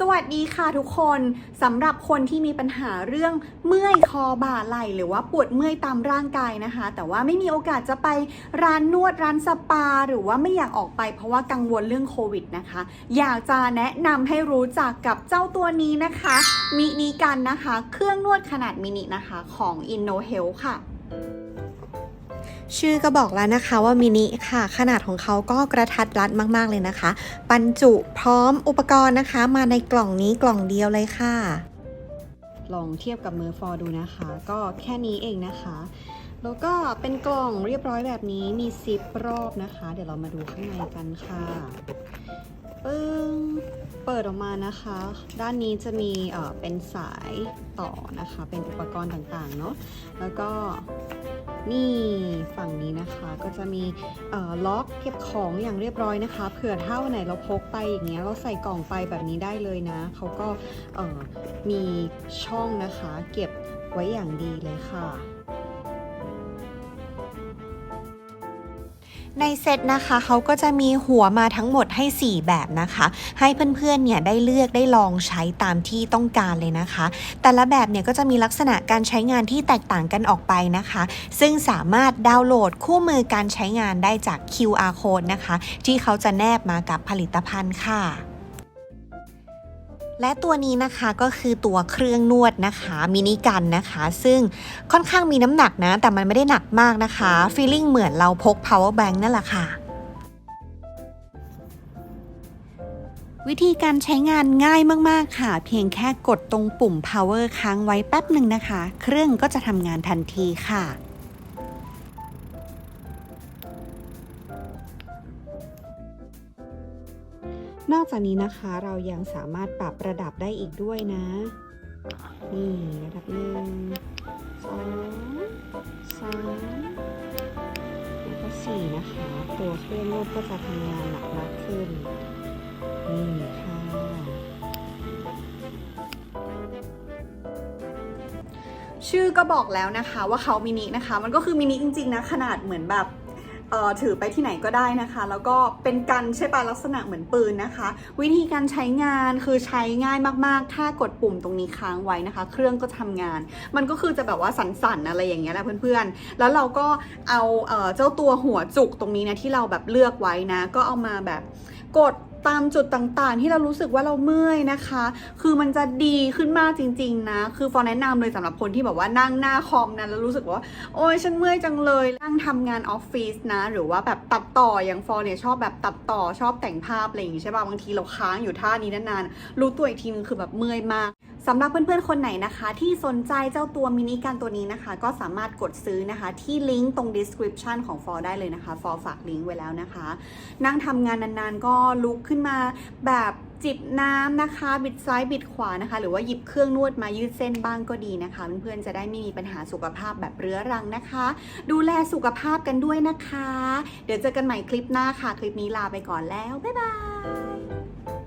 สวัสดีค่ะทุกคนสำหรับคนที่มีปัญหาเรื่องเมื่อยคอบ่าไหล่หรือว่าปวดเมื่อยตามร่างกายนะคะ แต่ว่าไม่มีโอกาสจะไปร้านนวดร้านสปา หรือว่าไม่อยากออกไปเพราะว่ากังวลเรื่องโควิดนะคะ อยากจะแนะนำให้รู้จักกับเจ้าตัวนี้นะคะมินิกันนะคะ เครื่องนวดขนาดมินินะคะของ InnoHealth ค่ะ ชื่อก็บอกแล้วนะคะว่ามินิค่ะ ขนาดของเขาก็กระทัดรัดมากๆเลยนะคะ บรรจุพร้อมอุปกรณ์นะคะ มาในกล่องนี้กล่องเดียวเลยค่ะ ลองเทียบกับมือฟอร์ดูนะคะ ก็แค่นี้เองนะคะ แล้วก็เป็นกล่องเรียบร้อยแบบนี้มีซิปรอบนะคะ เดี๋ยวเรามาดูข้างในกันค่ะปึ้งเปิดออกมานะคะ ด้านนี้จะมีเอ่อเป็นสายต่อนะคะ เป็นอุปกรณ์ต่างๆเนาะแล้วก็นี่ ฝั่งนี้นะคะ ก็จะมีล็อกเก็บของอย่างเรียบร้อยนะคะ เผื่อถ้าวันไหนเราพกไปอย่างเงี้ยเราใส่กล่องไปแบบนี้ได้เลยนะ เขาก็มีช่องนะคะ เก็บไว้อย่างดีเลยค่ะ ในเซตนะคะเขาก็จะมีหัวมาทั้งหมดให้ 4 แบบนะคะ ให้เพื่อนๆเนี่ยได้เลือกได้ลองใช้ตามที่ต้องการเลยนะคะ แต่ละแบบเนี่ยก็จะมีลักษณะการใช้งานที่แตกต่างกันออกไปนะคะ ซึ่งสามารถดาวน์โหลดคู่มือการใช้งานได้จาก QR code นะคะ ที่เขาจะแนบมากับผลิตภัณฑ์ค่ะ และตัวนี้นะคะก็คือตัวเครื่องนวดนะคะมินิกันนะคะ ซึ่งค่อนข้างมีน้ำหนักนะ แต่มันไม่ได้หนักมากนะคะฟีลลิ่งเหมือนเราพก power bank นั่นแหละค่ะวิธีการใช้งานง่ายมาก ๆ ค่ะ เพียงแค่กดตรงปุ่ม power ค้างไว้แป๊บหนึ่งนะคะ เครื่องก็จะทำงานทันทีค่ะ นอกจากนี้นะคะเรายังสามารถปรับระดับได้อีกด้วยนะ นี่ระดับหนึ่งสองสามแล้วก็สี่นะคะ ตัวเครื่องนวดก็จะทำงานหนักมากขึ้น นี่ค่ะ ชื่อก็บอกแล้วนะคะว่าเขามินินะคะ มันก็คือมินิจริงๆนะ ขนาดเหมือนแบบ ถือไปที่ไหนก็ได้นะคะ แล้วก็เป็นกันใช่ปะลักษณะเหมือนปืนนะคะ วิธีการใช้งานคือใช้ง่ายมากๆ ถ้ากดปุ่มตรงนี้ค้างไว้นะคะ เครื่องก็ทำงาน มันก็คือจะแบบว่าสั่นๆอะไรอย่างเงี้ยแหละเพื่อนๆ แล้วเราก็เอาเจ้าตัวหัวจุกตรงนี้นะที่เราแบบเลือกไว้นะ ก็เอามาแบบกด ตามจุดต่างๆ ที่เรารู้สึกว่าเราเมื่อยนะคะ คือมันจะดีขึ้นมากจริง ๆ นะ คือฟอร์แนะนำเลยสำหรับคนที่แบบว่านั่งหน้าคอมนะแล้วรู้สึกว่า โอ้ยฉันเมื่อยจังเลยนั่งทำงานออฟฟิศนะ หรือว่าแบบตัดต่ออย่างฟอร์เนี่ยชอบแบบตัดต่อชอบแต่งภาพอะไรอย่างงี้ใช่ป่ะบางทีเราค้างอยู่ท่านี้นานๆรู้ตัวอีกทีนึงคือแบบเมื่อยมาก สำหรับเพื่อนๆ คนไหนนะคะ ที่สนใจเจ้าตัวมินิกันตัวนี้นะคะ ก็สามารถกดซื้อนะคะที่ลิงก์ตรง description ของฟอร์ได้เลยนะคะฟอร์ฝากลิงก์ไว้แล้วนะคะ นั่งทำงานนานๆ ก็ลุกขึ้นมาแบบจิบน้ำนะคะ บิดซ้ายบิดขวานะคะ หรือว่าหยิบเครื่องนวดมายืดเส้นบ้างก็ดีนะคะ เพื่อนๆ จะได้ไม่มีปัญหาสุขภาพแบบเรื้อรังนะคะ ดูแลสุขภาพกันด้วยนะคะ เดี๋ยวเจอกันใหม่คลิปหน้าค่ะ คลิปนี้ลาไปก่อนแล้ว บ๊ายบาย